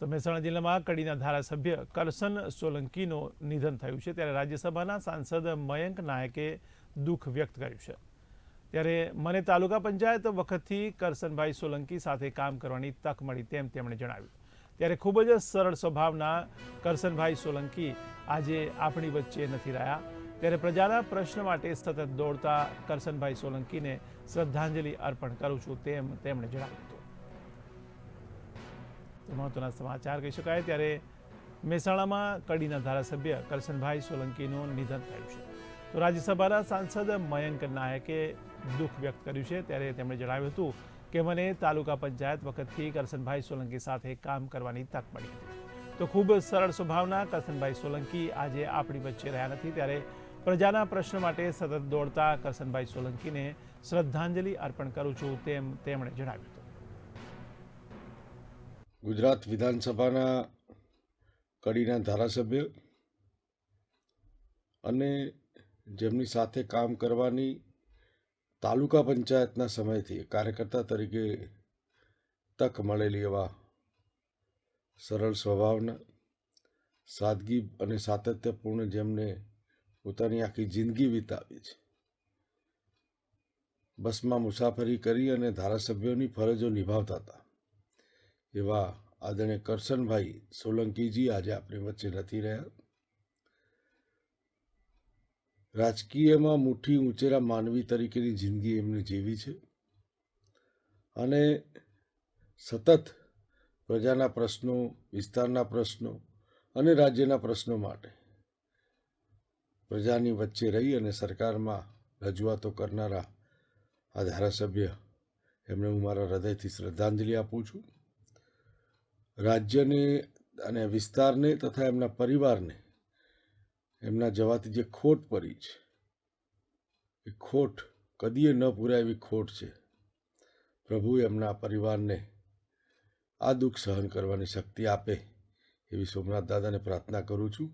તો મહેસાણા જિલ્લામાં કડીના ધારાસભ્ય કરસન સોલંકીનું નિધન થયું છે ત્યારે રાજ્યસભાના સાંસદ મયંક નાયકે દુઃખ વ્યક્ત કર્યું છે. ત્યારે મને તાલુકા પંચાયત વખતથી કરસનભાઈ સોલંકી સાથે કામ કરવાની તક મળી તેમ તેમણે જણાવ્યું. ત્યારે ખૂબ જ સરળ સ્વભાવના કરસનભાઈ સોલંકી આજે આપણી વચ્ચે નથી રહ્યા. ત્યારે પ્રજાના પ્રશ્ન માટે સતત દોડતા કરસનભાઈ સોલંકીને શ્રદ્ધાંજલિ અર્પણ કરું છું તેમ તેમણે જણાવ્યું હતું. મહત્વના સમાચાર કહી શકાય. ત્યારે મહેસાણામાં કડીના ધારાસભ્ય કરશનભાઈ સોલંકીનું નિધન થયું છે. તો રાજ્યસભાના સાંસદ મયંક નાયકે દુઃખ વ્યક્ત કર્યું છે. ત્યારે તેમણે જણાવ્યું હતું કે મને તાલુકા પંચાયત વખતથી કરશનભાઈ સોલંકી સાથે કામ કરવાની તક મળી હતી. તો ખૂબ સરળ સ્વભાવના કરશનભાઈ સોલંકી આજે આપણી વચ્ચે રહ્યા નથી. ત્યારે પ્રજાના પ્રશ્ન માટે સતત દોડતા કરશનભાઈ સોલંકીને શ્રદ્ધાંજલિ અર્પણ કરું છું તેમ તેમણે જણાવ્યું ગુજરાત વિધાનસભાના કડીના ધારાસભ્ય અને જેમની સાથે કામ કરવાની તાલુકા પંચાયતના સમયથી કાર્યકર્તા તરીકે તક મળેલી એવા સરળ સ્વભાવના, સાદગી અને સાતત્યપૂર્ણ જેમને પોતાની આખી જિંદગી વિતાવી છે. બસમાં મુસાફરી કરી અને ધારાસભ્યોની ફરજો નિભાવતા હતા. એવા આદરણીય કરશનભાઈ સોલંકીજી આજે આપણી વચ્ચે નથી રહ્યા. રાજકીયમાં મુઠ્ઠી ઊંચેરા માનવી તરીકેની જિંદગી એમને જીવી છે. અને સતત પ્રજાના પ્રશ્નો, વિસ્તારના પ્રશ્નો અને રાજ્યના પ્રશ્નો માટે પ્રજાની વચ્ચે રહી અને સરકારમાં રજૂઆતો કરનારા આ ધારાસભ્ય એમને હું મારા હૃદયથી શ્રદ્ધાંજલિ આપું છું. રાજ્યને અને વિસ્તારને તથા એમના પરિવારને એમના જવાથી જે ખોટ પડી છે, એ ખોટ કદીએ ન પૂરાય એવી ખોટ છે. પ્રભુ એમના પરિવારને આ દુઃખ સહન કરવાની શક્તિ આપે એવી સોમનાથ દાદાને પ્રાર્થના કરું છું.